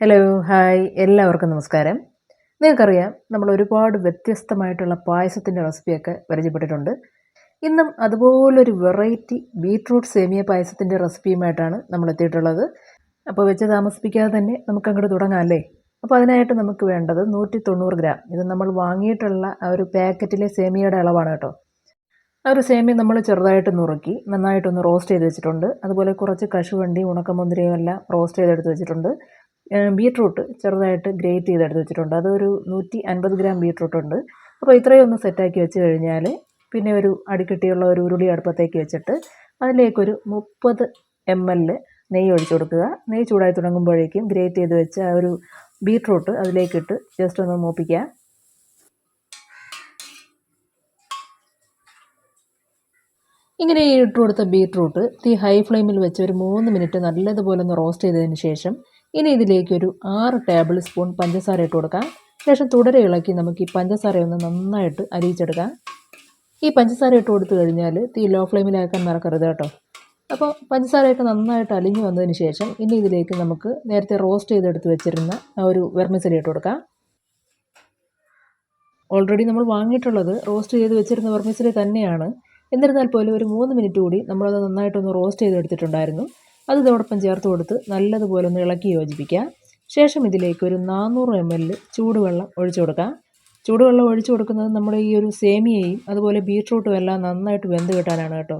Hello hi എല്ലാവർക്കും നമസ്കാരം. നിങ്ങൾക്കറിയാം നമ്മൾ ഒരുപാട് വ്യത്യസ്തമായിട്ടുള്ള പായസത്തിന്റെ റെസിപ്പിയൊക്കെ പരിചയപ്പെട്ടിട്ടുണ്ട്. ഇന്നും അതുപോലൊരു വെറൈറ്റി ബീട്രൂട്ട് സേമിയ പായസത്തിന്റെ റെസിപ്പിയുമായിട്ടാണ് നമ്മൾ എത്തിയിട്ടുള്ളത്. അപ്പോൾ വെച്ച് താമസിപ്പിക്കാതെ തന്നെ നമുക്ക് അങ്ങോട്ട് തുടങ്ങാം അല്ലേ? അപ്പോൾ അതിനായിട്ട് നമുക്ക് വേണ്ടത് നൂറ്റി തൊണ്ണൂറ് ഗ്രാം. ഇത് നമ്മൾ വാങ്ങിയിട്ടുള്ള ആ ഒരു പാക്കറ്റിലെ സേമിയയുടെ അളവാണ് കേട്ടോ. ആ ഒരു സേമിയ നമ്മൾ ചെറുതായിട്ട് നുറുക്കി നന്നായിട്ടൊന്ന് റോസ്റ്റ് ചെയ്ത് വെച്ചിട്ടുണ്ട്. അതുപോലെ കുറച്ച് കശുവണ്ടി ഉണക്കമുന്തിരിയും എല്ലാം റോസ്റ്റ് ചെയ്തെടുത്ത് വെച്ചിട്ടുണ്ട്. ബീട്രൂട്ട് ചെറുതായിട്ട് ഗ്രേറ്റ് ചെയ്തെടുത്ത് വെച്ചിട്ടുണ്ട്. അതൊരു നൂറ്റി അൻപത് ഗ്രാം ബീട്രൂട്ട് ഉണ്ട് അപ്പോൾ ഇത്രയും ഒന്ന് സെറ്റാക്കി വെച്ച് കഴിഞ്ഞാൽ പിന്നെ ഒരു അടിക്കട്ടിയുള്ള ഒരു ഉരുളി അടുപ്പത്തേക്ക് വെച്ചിട്ട് അതിലേക്കൊരു മുപ്പത് എം എൽ നെയ്യ് ഒഴിച്ചു കൊടുക്കുക. നെയ്യ് ചൂടായി തുടങ്ങുമ്പോഴേക്കും ഗ്രേറ്റ് ചെയ്ത് വെച്ച ആ ഒരു ബീട്രൂട്ട് അതിലേക്കിട്ട് ജസ്റ്റ് ഒന്ന് മൂപ്പിക്കുക. ഇങ്ങനെ ഇട്ട് കൊടുത്ത ബീട്രൂട്ട് തീ ഹൈ ഫ്ലെയിമിൽ വെച്ച് ഒരു മൂന്ന് മിനിറ്റ് നല്ലതുപോലെ ഒന്ന് റോസ്റ്റ് ചെയ്തതിന് ശേഷം ഇനി ഇതിലേക്ക് ഒരു ആറ് ടേബിൾ സ്പൂൺ പഞ്ചസാര ഇട്ട് കൊടുക്കാം. ശേഷം തുടരെ ഇളക്കി നമുക്ക് ഈ പഞ്ചസാര ഒന്ന് നന്നായിട്ട് അരിയിച്ചെടുക്കാം. ഈ പഞ്ചസാര ഇട്ട് കൊടുത്തു കഴിഞ്ഞാൽ തീ ലോ ഫ്ലെയിമിലാക്കാൻ മറക്കരുത് കേട്ടോ. അപ്പോൾ പഞ്ചസാരയൊക്കെ നന്നായിട്ട് അലിഞ്ഞു വന്നതിന് ശേഷം ഇനി ഇതിലേക്ക് നമുക്ക് നേരത്തെ റോസ്റ്റ് ചെയ്തെടുത്ത് വെച്ചിരുന്ന ആ ഒരു വെർമിസലി ഇട്ട് കൊടുക്കാം. ഓൾറെഡി നമ്മൾ വാങ്ങിയിട്ടുള്ളത് റോസ്റ്റ് ചെയ്ത് വെച്ചിരുന്ന വെർമിസലി തന്നെയാണ്. എന്നിരുന്നാൽ പോലും ഒരു മൂന്ന് മിനിറ്റ് കൂടി നമ്മളത് നന്നായിട്ടൊന്ന് റോസ്റ്റ് ചെയ്തെടുത്തിട്ടുണ്ടായിരുന്നു. അത് ഇതോടൊപ്പം ചേർത്ത് കൊടുത്ത് നല്ലതുപോലെ ഒന്ന് ഇളക്കി യോജിപ്പിക്കുക. ശേഷം ഇതിലേക്ക് ഒരു നാനൂറ് എം എൽ ചൂടുവെള്ളം ഒഴിച്ചു കൊടുക്കാം. ചൂടുവെള്ളം ഒഴിച്ചു കൊടുക്കുന്നത് നമ്മുടെ ഈ ഒരു സേമിയയും അതുപോലെ ബീട്രൂട്ടും എല്ലാം നന്നായിട്ട് വെന്ത് കിട്ടാനാണ് കേട്ടോ.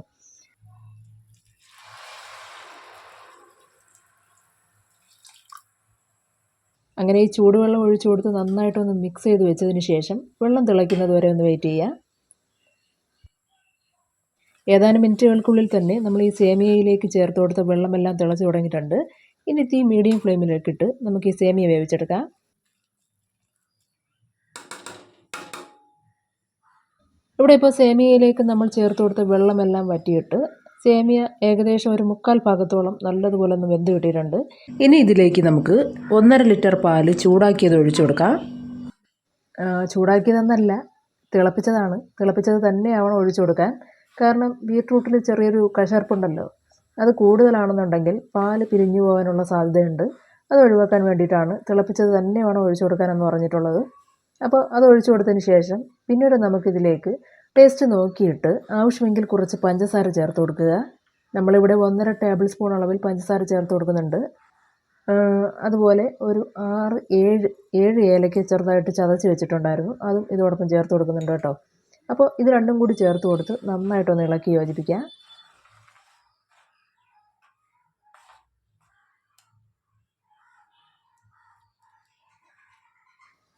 അങ്ങനെ ഈ ചൂടുവെള്ളം ഒഴിച്ചു കൊടുത്ത് നന്നായിട്ടൊന്ന് മിക്സ് ചെയ്ത് വെച്ചതിന് ശേഷം വെള്ളം തിളയ്ക്കുന്നത് വരെ ഒന്ന് വെയിറ്റ് ചെയ്യുക. ഏതാനും മിനിറ്റുകൾക്കുള്ളിൽ തന്നെ നമ്മൾ ഈ സേമിയയിലേക്ക് ചേർത്ത് കൊടുത്ത വെള്ളമെല്ലാം തിളച്ച് തുടങ്ങിയിട്ടുണ്ട്. ഇനി തീ മീഡിയം ഫ്ലെയിമിലേക്ക് ഇട്ട് നമുക്ക് ഈ സേമിയ വേവിച്ചെടുക്കാം. ഇവിടെ ഇപ്പോൾ സേമിയയിലേക്ക് നമ്മൾ ചേർത്ത് കൊടുത്ത വെള്ളമെല്ലാം വറ്റിയിട്ട് സേമിയ ഏകദേശം ഒരു മുക്കാൽ ഭാഗത്തോളം നല്ലതുപോലെ ഒന്ന് വെന്ത് കിട്ടിയിട്ടുണ്ട്. ഇനി ഇതിലേക്ക് നമുക്ക് ഒന്നര ലിറ്റർ പാൽ ചൂടാക്കിയത് ഒഴിച്ചു കൊടുക്കാം. ചൂടാക്കിയതെന്നല്ല തിളപ്പിച്ചതാണ്. തിളപ്പിച്ചത് തന്നെയാവണം ഒഴിച്ചു കൊടുക്കാൻ. കാരണം ബീട്രൂട്ടിൽ ചെറിയൊരു കശർപ്പുണ്ടല്ലോ. അത് കൂടുതലാണെന്നുണ്ടെങ്കിൽ പാൽ പിരിഞ്ഞു പോകാനുള്ള സാധ്യതയുണ്ട്. അത് ഒഴിവാക്കാൻ വേണ്ടിയിട്ടാണ് തിളപ്പിച്ചത് തന്നെ വേണം ഒഴിച്ചു കൊടുക്കാനെന്ന് പറഞ്ഞിട്ടുള്ളത്. അപ്പോൾ അത് ഒഴിച്ചു കൊടുത്തതിന് ശേഷം പിന്നീട് നമുക്കിതിലേക്ക് ടേസ്റ്റ് നോക്കിയിട്ട് ആവശ്യമെങ്കിൽ കുറച്ച് പഞ്ചസാര ചേർത്ത് കൊടുക്കുക. നമ്മളിവിടെ ഒന്നര ടേബിൾ സ്പൂൺ അളവിൽ പഞ്ചസാര ചേർത്ത് കൊടുക്കുന്നുണ്ട്. അതുപോലെ ഒരു ആറ് ഏഴ് ഏഴ് ഏലയ്ക്ക് ചെറുതായിട്ട് ചതച്ച് വെച്ചിട്ടുണ്ടായിരുന്നു. അതും ഇതോടൊപ്പം ചേർത്ത് കൊടുക്കുന്നുണ്ട് കേട്ടോ. അപ്പോൾ ഇത് രണ്ടും കൂടി ചേർത്ത് കൊടുത്ത് നന്നായിട്ടൊന്ന് ഇളക്കി യോജിപ്പിക്കുക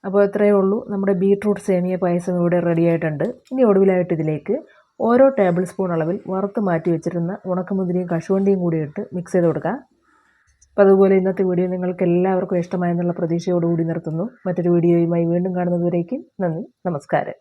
അപ്പോൾ ഇത്രയേ ഉള്ളൂ. നമ്മുടെ ബീട്രൂട്ട് സേമിയ പായസം ഇവിടെ റെഡി ആയിട്ടുണ്ട്. ഇനി ഒടുവിലായിട്ട് ഇതിലേക്ക് ഓരോ ടേബിൾ സ്പൂൺ അളവിൽ വറുത്ത് മാറ്റി വെച്ചിരുന്ന ഉണക്കമുന്തിരിയും കശുവണ്ടിയും കൂടി ഇട്ട് മിക്സ് ചെയ്ത് കൊടുക്കുക അപ്പോൾ അതുപോലെ ഇന്നത്തെ വീഡിയോ നിങ്ങൾക്ക് എല്ലാവർക്കും ഇഷ്ടമായെന്നുള്ള പ്രതീക്ഷയോടുകൂടി നിർത്തുന്നു. മറ്റൊരു വീഡിയോയുമായി വീണ്ടും കാണുന്നതുവരേക്കും നന്ദി. നമസ്കാരം.